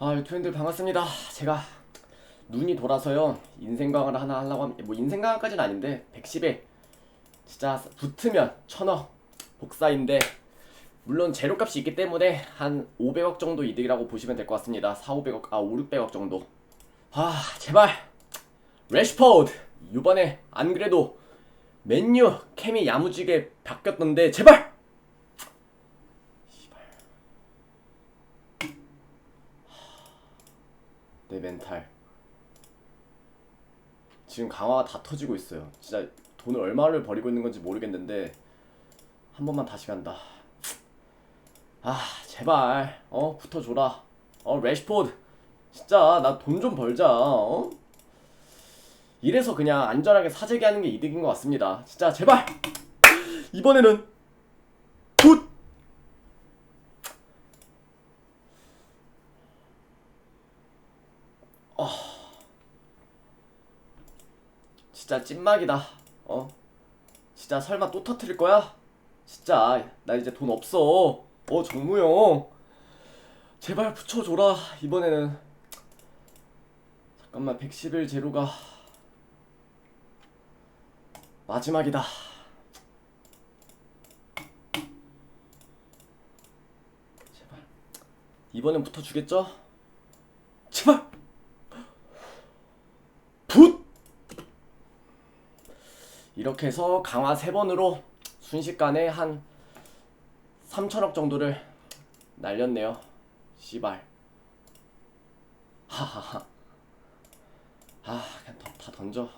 아 유튜브님들 반갑습니다. 제가 눈이 돌아서요 인생강을 하나 하려고 합니다. 뭐 인생강까지는 아닌데 110에 진짜 붙으면 천억 복사인데 물론 재료값이 있기 때문에 한 500억 정도 이득이라고 보시면 될 것 같습니다. 4, 500억, 아 5, 600억 정도. 아 제발 레시포드 이번에 안 그래도 맨유 캠이 야무지게 바뀌었던데 제발 내 멘탈. 지금 강화가 다 터지고 있어요. 진짜 돈을 얼마를 버리고 있는 건지 모르겠는데 한 번만 다시 간다. 아 제발. 어 붙어줘라. 어 레시포드. 진짜 나 돈 좀 벌자. 어? 이래서 그냥 안전하게 사재기 하는 게 이득인 것 같습니다. 진짜 제발. 이번에는 진짜 찐막이다. 어? 진짜 설마 또 터트릴 거야? 진짜 나 이제 돈 없어. 어 정무영. 제발 붙여줘라 이번에는. 잠깐만 111 제로가 마지막이다. 제발 이번엔 붙어주겠죠? 제발. 이렇게 해서 강화 3번으로 순식간에 한 3천억 정도를 날렸네요. 씨발. 하하하. 아, 그냥 더, 다 던져.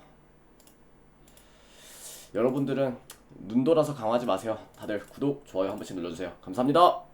여러분들은 눈 돌아서 강화하지 마세요. 다들 구독, 좋아요 한 번씩 눌러주세요. 감사합니다.